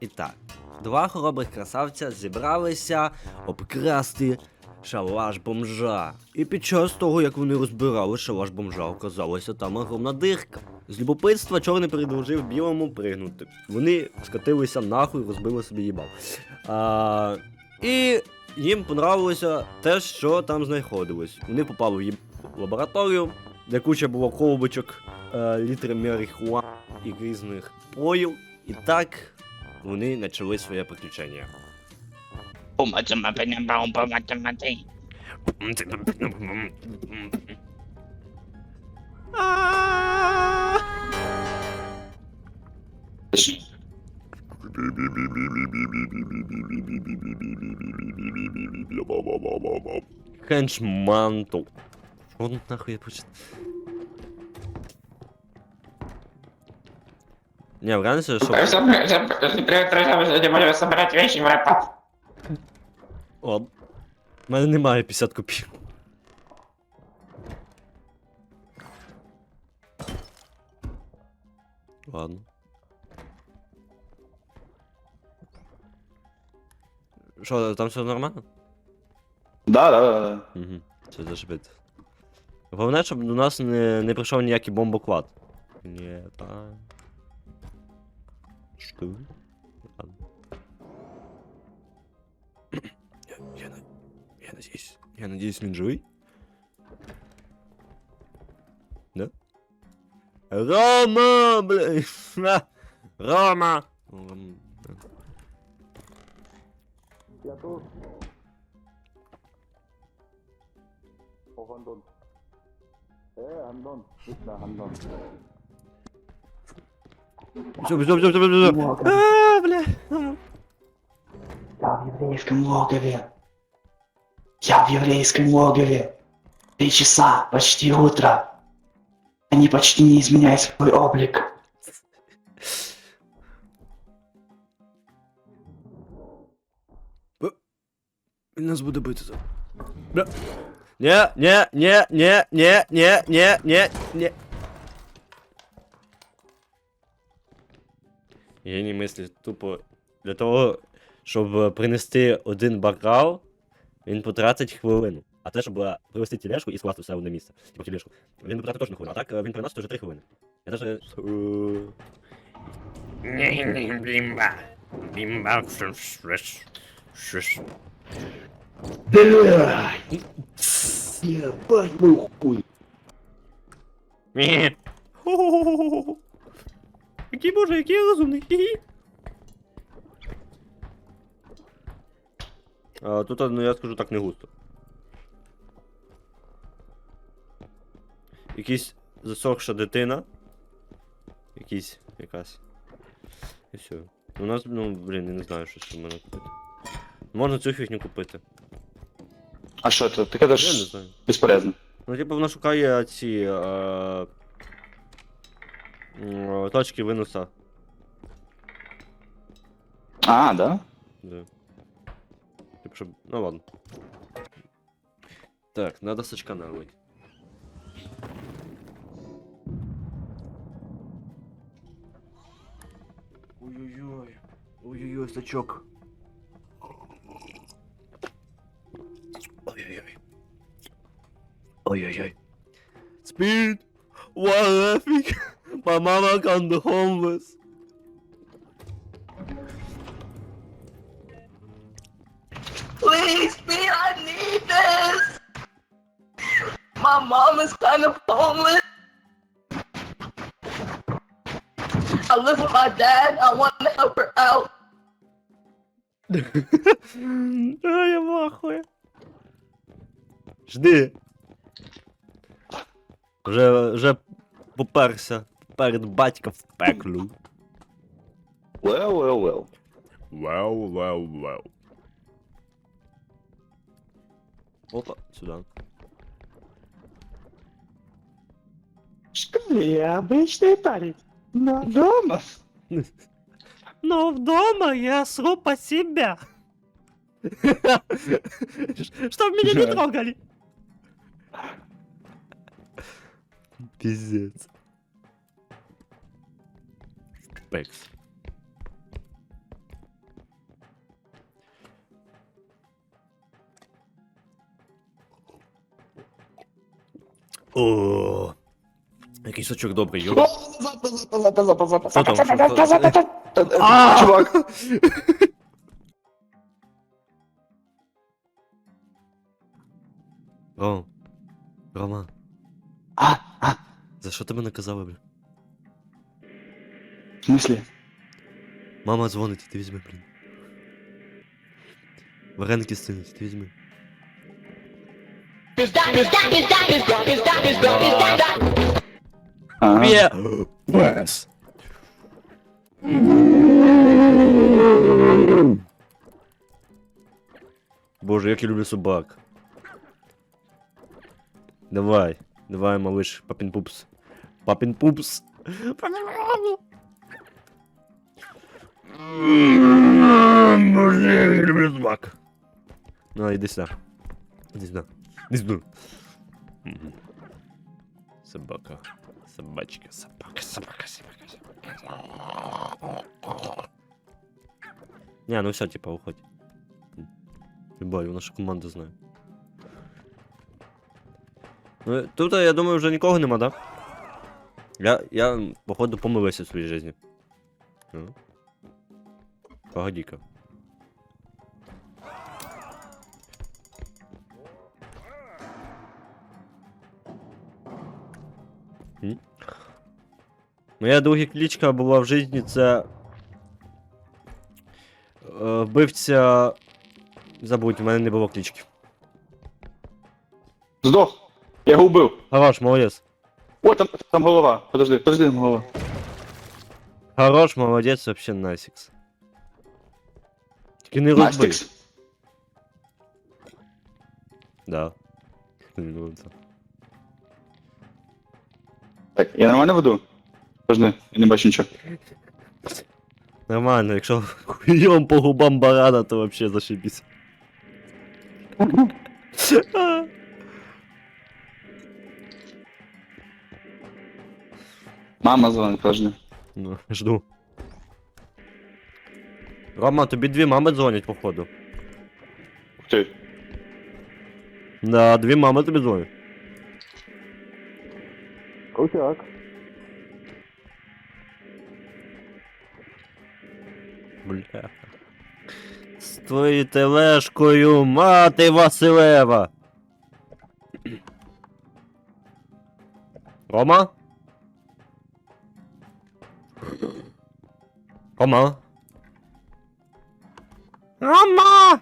І так, два хоробрих красавця зібралися обкрасти шалаш бомжа. І під час того, як вони розбирали шалаш бомжа, оказалася там огромна дирка. З любопитства чорний предложив білому пригнути. Вони скатилися нахуй, розбили собі їбал. А, і їм понравилося те, що там знаходилось. Вони попали в їм лабораторію, де куча було колбочок, е, літри марихуани і різних поїв. І так вони почали своє приключення. Хенчмантл. Он нахуй я почитав. Не, в друзья, сегодня будем собирать вещи в рэп. О, в мене немає 50 копійок. Ладно. Що, там все нормально? Да, да, да, да. Угу. Це зашибити. Головне, щоб до нас не, не прийшов ніякий бомбоклад. Ні, та. Що? Ладно. Я, я, на- я надіюсь. Я надіюсь, він живий. Да? Рома, бля! Ха! Рома! Ром- Я тут. О, Андон. Э, Андон. Лично Андон. Все, все, все, все, все, все. А, бля. Я в еврейском логове. Я в еврейском логове. Три часа, почти утро. Они почти не изменяют свой облик. Він нас буде бити за. Бля. Ні, ні, ні, ні, ні, ні, ні, ні, ні. Геній мислі тупо для того, щоб е, принести один бокал, він потратить хвилину. А те, щоб е, привезти тележку і скласти все в одне місце. Типу тележку. Він потратить точно хвилину. А так е, він приносить вже 3 хвилини. Я даже. Бімба. Бімба. Шш. Шш. Ебать мой хуй. Мі. Який боже, який я розумний. А, тут, ну я скажу так, не густо. Якийсь засохша дитина. Якийсь, якась. І все. У нас, ну, блін, я не знаю, що ще можна купити. Можна цю фігню купити. А что это? Так это Я не ж знаю. бесполезно. Ну, типу, вона шукає ці. Е... Точки винуса. А, да? Да. Типу, щоб. Ну ладно. Так, надо сачка нарвать. Ой-ой-ой. Ой-ой-ой, сачок. Ой-ой-ой. Ой-ой-ой. Speed! What laughing? My mama gone the homeless. Please, me, I need this. My mom is kind of homeless. I live with my dad. I want to help her out. А, я в ахуї. Жди. Вже, вже поперся Перед батька в пеклю. Well, well, well. Вау, вау, вау. Опа, сюда. Я обычный парень. Но дома. Но вдома я сру по себя. Чтоб меня не трогали. Пиздец. Apex. О, який сочок добрий, йо. Що там, А! Чувак. Ром. Рома. За що ти мене казав, бля? в смысле? Мама дзвонить, ти візьми, блін. Вареники стинуть, ти візьми. Ага. Є! Пес! Боже, як я люблю собак. Давай, давай, малыш, папин пупс. Папин пупс. Боже, як я люблю собак. Ну, іди сюди. Іди сюди. Іди сюди. Мгм. Собака. Собачка, собака, собака, собака, собака. Не, ну все, типа, уходь. Ебать, наша команда знає. Ну, тут, я думаю, вже нікого нема, да? Я, я, походу, помилився в своїй житті. Ну. Погоди-ка. Моя друга кличка була в житті це. Вбивця. Забудь, в мене не було клички. Здох. Я його вбив. Хорош, молодець. О, там, там голова. Подожди, подожди, голова. Хорош, молодець, вообще насікс. Тільки не розбий. Настікс. Да. Ну, це. Так, я нормально веду? Подожди, я не бачу нічого. Нормально, якщо хуйом по губам барана, то вообще зашибісь. Мама дзвонить, подожди. Ну, жду. Рома, тобі дві мами дзвонять, походу. Ти. Да, дві мами тобі дзвонять. Крутяк. Бля. З твоєю тележкою, мати Василева. Рома? Рома? Рома!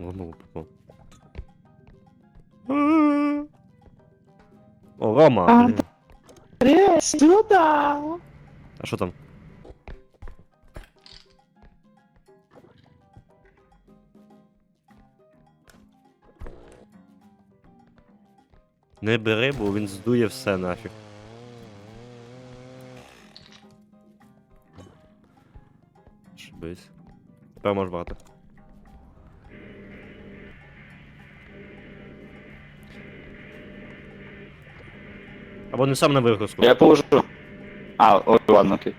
Рома попав. О, Рома! блін. Сюда! А що там? Не бери, бо він здує все нафіг. Шибись. Тепер можеш брати. Або не сам на вигрузку. Я положу. А, ой, ладно, окей.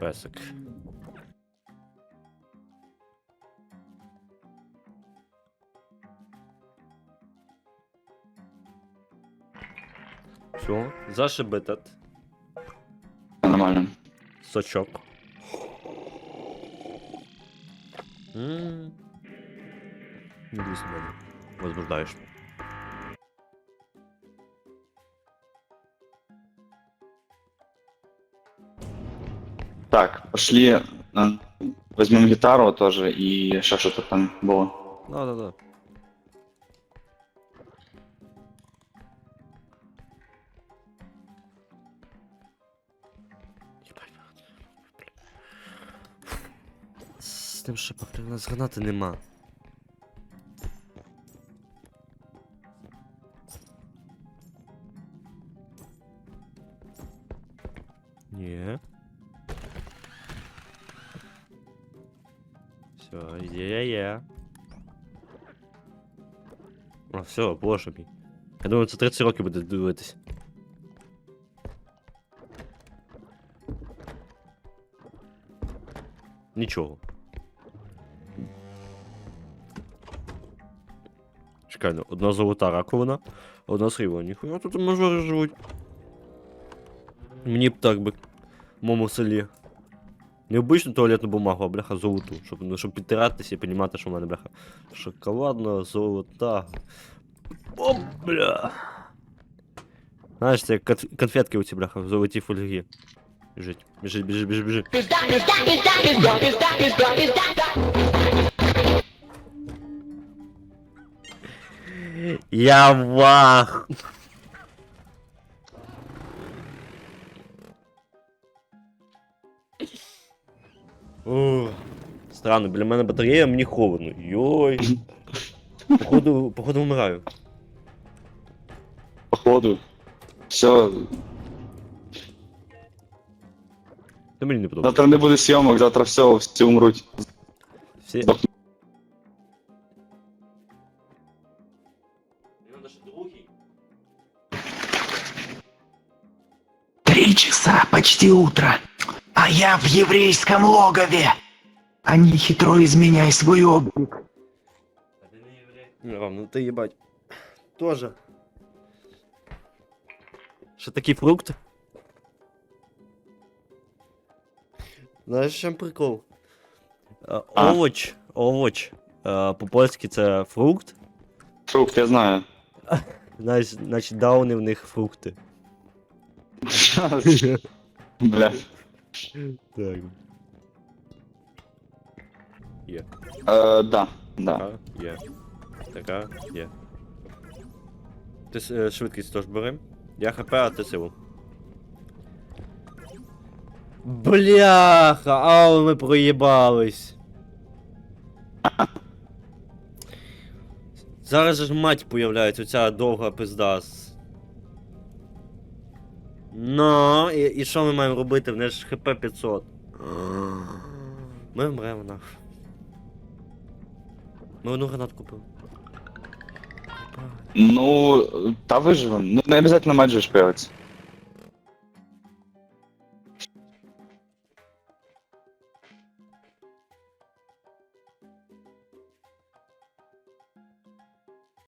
Песик. Все, зашиб этот Нормально. сочок. М. Иди сюда. Возбуждаешь. Так, пошли. э, Возьмем гитару тоже и еще что-то там было. Да, да, да. тим, що поки в нас гранати нема. Ні. Все, є, є. А, все, боже мій. Я думаю, це 30 років буде дивитись. Нічого. Чекай, ну, одна золота раковина, а одна срібла. Ніхуя тут мажори живуть. Мені б так би в моєму селі. Не обичну туалетну бумагу, а бляха золоту. Щоб, ну, щоб підтиратися і розуміти, що в мене бляха. Шоколадна, золота. О, бля. Знаєш, це як конф- конфетки оці, бляха, в золотій фольгі. Біжить, біжить, біжить, біжить, біжить. Я вах. О, Странно, біля мене батарея, мені холодно. Йой. Походу, походу вмираю. Походу. Все, Та мені не подобається. завтра не буде зйомок, завтра все, всі умруть. Всі... почти утро. А я в еврейском логове. Они хитро изменяй свой облик. Ром, ну ти їбать. Тоже. Що такий фрукт? Знаєш, в чим прикол? Е, А. Овоч, овоч. Е, По-польськи це фрукт. Фрукт, я знаю. Знаєш, значить дауни в них фрукти. Бля. Так. Є. Е, да, да. Така, є. Така, є. Ти с- е, швидкість теж бери. Я хп, а ти силу. Бляха, але ми проїбались. Зараз же ж мать появляється, оця довга пизда. з- Ну, і, і що ми маємо робити? В неї ж хп 500. Ми вмремо нах. Ми одну гранату купили. Ну, та виживемо. Ну, не обязательно матч же.